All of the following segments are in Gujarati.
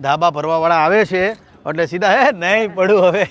ધાબા ભરવાવાળા આવે છે. એટલે સીધા, હે, નહીં પડું હવે.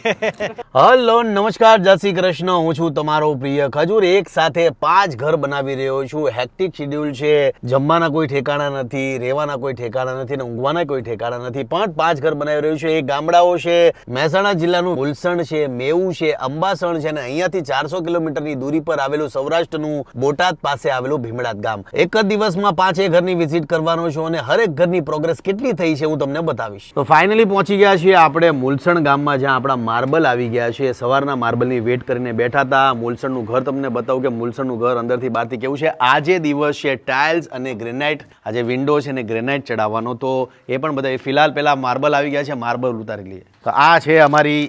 હલો, નમસ્કાર, જય શ્રી કૃષ્ણ. હું છું તમારો પ્રિય ખજૂર. એક સાથે પાંચ ઘર બનાવી રહ્યો છું. હેક્ટિક શિડ્યુલ છે. જમવાના કોઈ ઠેકાણા નથી, રહેવાના કોઈ ઠેકાણા નથી ને ઊંઘવાના કોઈ ઠેકાણા નથી. પણ પાંચ ઘર બનાવી રહ્યું છું. એ ગામડાઓ છે, મહેસાણા જિલ્લાનું ઉલસણ છે, મેવું છે, અંબાસણ છે અને અહીંયાથી ચારસો કિલોમીટરની દૂરી પર આવેલું સૌરાષ્ટ્રનું બોટાદ પાસે આવેલું ભીમડાદ ગામ. એક જ દિવસમાં પાંચે ઘરની વિઝિટ કરવાનો છું અને હરેક ઘરની પ્રોગ્રેસ કેટલી થઈ છે હું તમને બતાવીશ. તો ફાઇનલી પહોંચી ગયા છીએ આપણે મુલસણ ગામમાં જ્યાં આપણા માર્બલ આવી ગયા છે, સવારના માર્બલની વેટ કરીને બેઠા હતા. મુલસણનું ઘર તમને બતાવું કે મુલસણનું ઘર અંદરથી બહારથી કેવું છે? આજે દિવસ છે ટાઇલ્સ અને ગ્રેનાઇટ. આજે વિન્ડો છે ને ગ્રેનાઇટ ચડાવવાનો. તો એ પણ બધા ફિલહાલ પહેલાં માર્બલ આવી ગયા છે, માર્બલ ઉતારી લઈએ. તો આ છે અમારી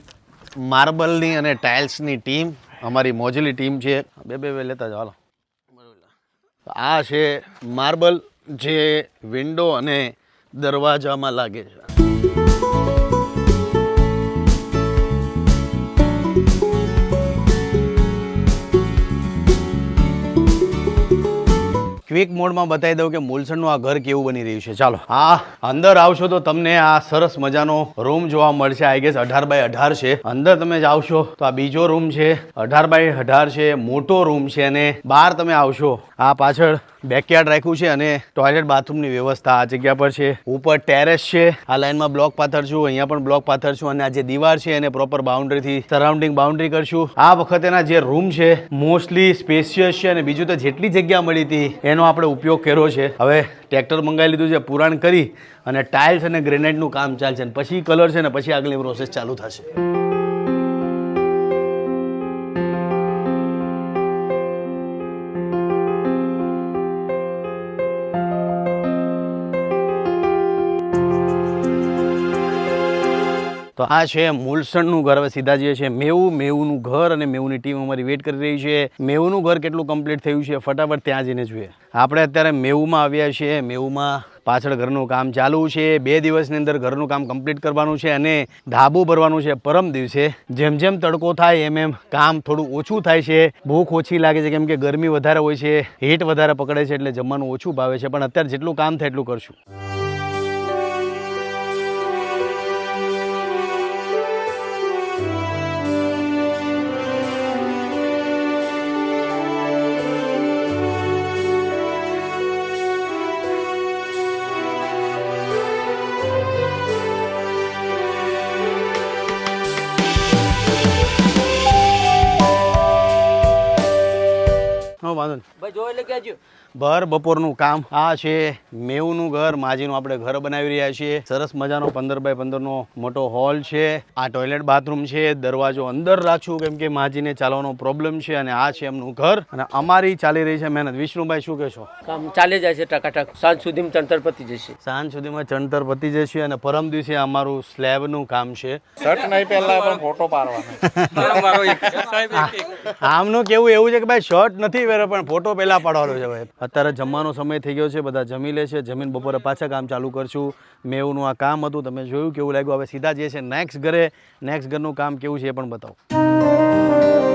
માર્બલની અને ટાઇલ્સની ટીમ. અમારી મોજલી ટીમ છે. બે બે બે લેતા જાઓ, હાલો. આ છે માર્બલ જે વિન્ડો અને દરવાજામાં લાગે છે. ક્વિક મોડમાં બતાવી દઉં કે મૂલસણનું આ ઘર કેવું બની રહ્યું છે. ચાલો, હા, અંદર આવશો તો તમને આ સરસ મજાનો રૂમ જોવા મળશે. આઈ ગેસ અઢાર બાય અઢાર છે. અંદર તમે આવશો તો આ બીજો રૂમ છે. અઢાર બાય અઢાર છે, મોટો રૂમ છે અને બહાર તમે આવશો. આ પાછળ બેકયાર્ડ રાખ્યું છે અને ટોયલેટ બાથરૂમની વ્યવસ્થા આ જગ્યા પર છે. ઉપર ટેરેસ છે. આ લાઈનમાં બ્લોક પાથર છું, અહીંયા પણ બ્લોક પાથર છું અને આ જે દીવાર છે એને પ્રોપર બાઉન્ડ્રીથી સરાઉન્ડિંગ બાઉન્ડ્રી કરશું. આ વખતેના જે રૂમ છે મોસ્ટલી સ્પેશિયસ છે અને બીજું તો જેટલી જગ્યા મળી હતી એનો આપણે ઉપયોગ કર્યો છે. હવે ટ્રેક્ટર મંગાવી લીધું છે, પુરાણ કરી અને ટાઇલ્સ અને ગ્રેનાઇટનું કામ ચાલશે અને પછી કલર છે ને પછી આગળની પ્રોસેસ ચાલુ થશે. તો આ છે મૂલસણનું ઘર. હવે સીધા જે છે મેવું. મેવુંનું ઘર અને મેવુંની ટીમ અમારી વેટ કરી રહી છે. મેવુંનું ઘર કેટલું કમ્પ્લીટ થયું છે ફટાફટ ત્યાં જઈને જોઈએ. આપણે અત્યારે મેવુંમાં આવ્યા છીએ. મેવુંમાં પાછળ ઘરનું કામ ચાલુ છે. બે દિવસની અંદર ઘરનું કામ કમ્પ્લીટ કરવાનું છે અને ધાબું ભરવાનું છે પરમ દિવસે. જેમ જેમ તડકો થાય, એમ એમ કામ થોડું ઓછું થાય છે. ભૂખ ઓછી લાગે છે, કેમ કે ગરમી વધારે હોય છે. હીટ વધારે પકડે છે, એટલે જમવાનું ઓછું ભાવે છે. પણ અત્યારે જેટલું કામ થાય એટલું કરશું. વાંધો નહીં. ભાઈ જો એટલે કહેજો. ભર બપોરનું કામ. આ છે મેવનું ઘર. માજીનું આપણે ઘર બનાવી રહ્યા છીએ. સરસ મજાનો પંદર બાય પંદરનો મોટો હોલ છે. આ ટોયલેટ બાથરૂમ છે. દરવાજો અંદર રાખશું કેમ કે માજીને ચાલવાનો પ્રોબ્લેમ છે અને આ છે એમનું ઘર. અને અમારી ચાલી રહી છે મહેનત. વિષ્ણુભાઈ શું કહેશો? કામ ચાલી જાય છે ટકાટક. સાંજ સુધીમાં ચણતર પતી જશે. સાંજ સુધીમાં ચણતર પતી જશે અને પરમ દિવસે અમારું સ્લેબનું કામ છે. શર્ટ નહીં પહેલા પણ ફોટો પાડવાનો. આમનું કેવું એવું છે કે ભાઈ શર્ટ નથી પણ ફોટો પહેલાં પાડવાનો છે ભાઈ. અત્યારે જમવાનો સમય થઈ ગયો છે, બધા જમી લે છે. જમીન બપોરે પાછા કામ ચાલુ કરશું. મેવનું આ કામ હતું, તમે જોયું કેવું લાગ્યું? હવે સીધા જે છે નેક્સ્ટ ઘરે. નેક્સ્ટ ઘરનું કામ કેવું છે એ પણ બતાવો.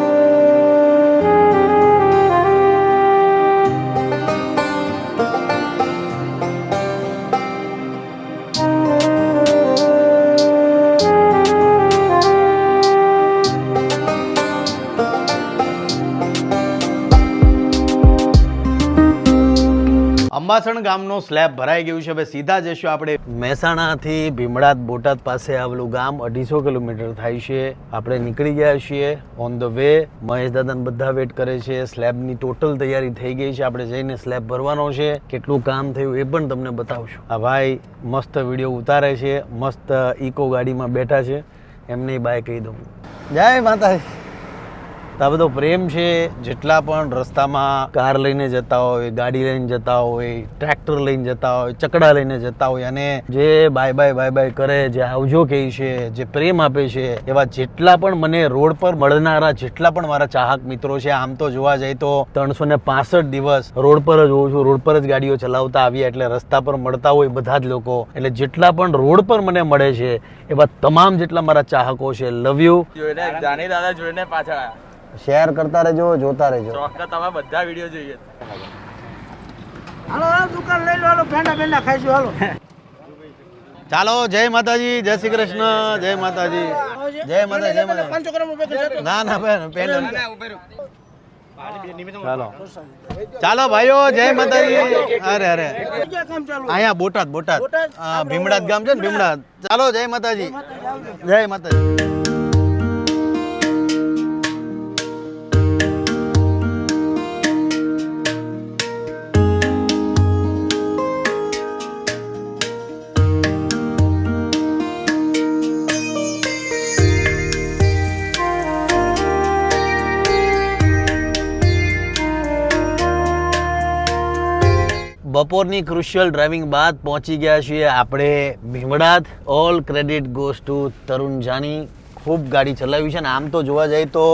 અંબાસણ ગામનો સ્લેબ ભરાઈ ગયું છે. હવે સીધા જશું આપણે મહેસાણાથી ભીમડાદ બોટાદ પાસે આવેલું ગામ. અઢીસો કિલોમીટર થાય છે. આપણે નીકળી ગયા છીએ ઓન ધ વે મહેશ દાદાને બધા વેટ કરે છે. સ્લેબની ટોટલ તૈયારી થઈ ગઈ છે. આપણે જઈને સ્લેબ ભરવાનો છે. કેટલું કામ થયું એ પણ તમને બતાવશું. આ ભાઈ મસ્ત વીડિયો ઉતારે છે. મસ્ત ઇકો ગાડીમાં બેઠા છે. એમને બાય કહી દઉં. જય માતાજી. તો આ બધો પ્રેમ છે, જેટલા પણ રસ્તામાં કાર લઈને જતા હોય, ગાડી લઈને જતા હોય, ટ્રેક્ટર લઈને જતા હોય, ચકડા લઈને જતા હોય, અને જે બાય બાય બાય બાય કરે, જે આવજો કહે છે, જે પ્રેમ આપે છે, એવા જેટલા પણ મને રોડ પર મળનારા, જેટલા પણ મારા ચાહક મિત્રો છે, આમ તો જોવા જાય તો ત્રણસો ને પાસઠ દિવસ રોડ પર જ હોઉં છું, રોડ પર જ ગાડીઓ ચલાવતા આવ્યા એટલે રસ્તા પર મળતા હોય બધા જ લોકો, એટલે જેટલા પણ રોડ પર મને મળે છે, એવા તમામ જેટલા મારા ચાહકો છે લવ યુ જોઈને જાની દાદા જોઈને પાછળ શેર કરતા રહેજો જોતા રહેજો. ચોક્કસ તમે બધા વીડિયો જોઈએ. હાલો હાલો દુકાન લઈ લો હાલો પેંડા પેંડા ખાઈશું હાલો. ચાલો જય માતાજી જય શ્રી કૃષ્ણ જય માતાજી. જય માતાજી જય માતાજી. ના ના બેન પેન ચાલો ચાલો. ભાઈઓ જય માતાજી. અરે અરે. અહીંયા બોટાદ બોટાદ. ભીમડાદ ગામ છે ને ભીમડાદ. ચાલો જય માતાજી. જય માતાજી. બપોરની ક્રુશિયલ ડ્રાઇવિંગ બાદ પહોંચી ગયા છીએ આપણે Bhimdad. All credit goes to Tarun Jani. ખૂબ ગાડી ચલાવી છે અને આમ તો જોવા જઈએ તો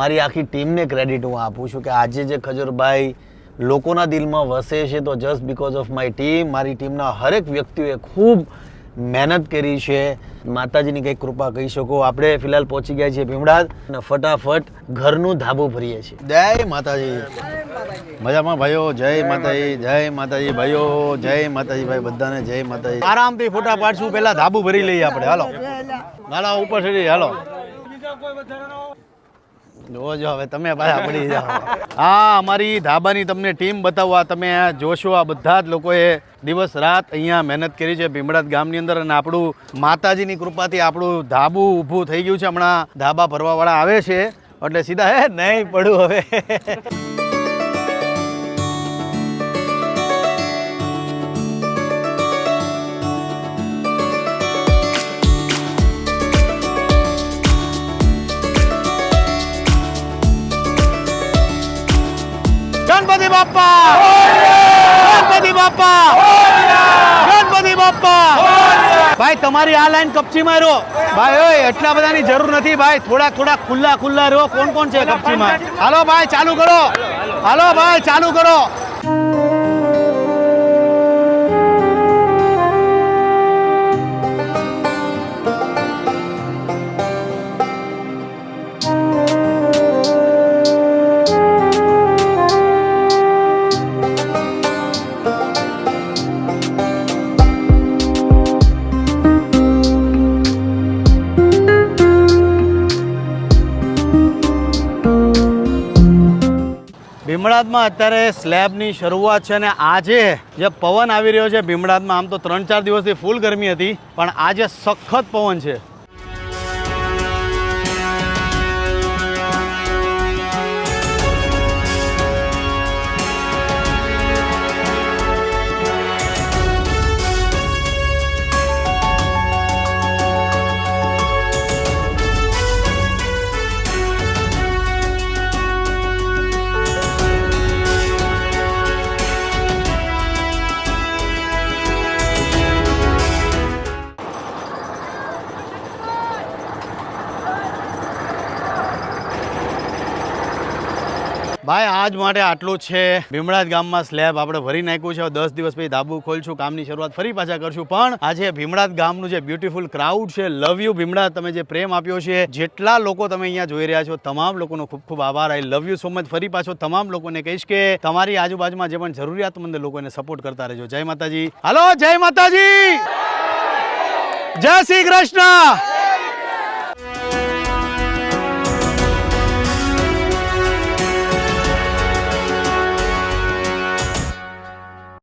મારી આખી ટીમને ક્રેડિટ હું આપું છું કે આજે જે ખજૂરભાઈ લોકોના દિલમાં વસે છે તો just because of my team મારી ટીમના હરેક વ્યક્તિઓએ ખૂબ મહેનત કરી છે. માતાજીની કંઈક કૃપા કહી શકો. આપણે ફિલહાલ પહોંચી ગયા છીએ ભીમડાદ અને ફટાફટ ઘરનું ધાબું ભરીએ છીએ. જય માતાજી. મજામાં ભાઈઓ? જય માતાજી જય માતાજી ભાઈઓ, જય માતાજી ભાઈ બધાને, જય માતાજી. આરામથી ફોટા પાડશું, પહેલા ધાબુ ભરી લઈએ આપણે. હાલો. હાલો ઉપર ચડી, હાલો. જોજો હવે તમે પાછા પડી જાઓ. હા, અમારી ધાબાની તમને ટીમ બતાવવા તમે જોશો, આ બધા જ લોકોએ દિવસ રાત અહીંયા મહેનત કરી છે ભીમડાત ગામની અંદર અને આપણું માતાજીની કૃપાથી આપણું ધાબુ ઊભું થઈ ગયું છે. હમણાં ધાબા ભરવાવાળા આવે છે, એટલે સીધા, હે, નહીં પડું હવે. ભાઈ, તમારી આ લાઈન કપચી મારો. ભાઈ, ઓય, એટલા બધાની જરૂર નથી ભાઈ. થોડા થોડા ખુલ્લા ખુલ્લા રહો. કોણ કોણ છે કપચીમાં? હાલો ભાઈ, ચાલુ કરો. હાલો ભાઈ, ચાલુ કરો. ભીમડાદમાં અત્યારે સ્લેબની શરૂઆત છે અને આજે જે પવન આવી રહ્યો છે ભીમડાદમાં, આમ તો ત્રણ ચાર દિવસથી ફૂલ ગરમી હતી, પણ આજે સખત પવન છે. ભાઈ, આજ માટે આટલું છે. ભીમડાદ ગામમાં સ્લેબ આપણે ભરી નાખ્યું છે. દસ દિવસ પછી ધાબુ ખોલશું, કામની શરૂઆત ફરી પાછા કરશું. પણ આજે ભીમડાદ ગામનું જે બ્યુટીફુલ ક્રાઉડ છે લવ યુ ભીમડાદ તમે જે પ્રેમ આપ્યો છે, જેટલા લોકો તમે અહીંયા જોઈ રહ્યા છો, તમામ લોકોનો ખૂબ ખૂબ આભાર. I love you so much ફરી પાછો તમામ લોકોને કહીશ કે તમારી આજુબાજુમાં જે પણ જરૂરિયાતમંદ લોકોને સપોર્ટ કરતા રહેજો. જય માતાજી. હાલો જય માતાજી. જય શ્રી કૃષ્ણ.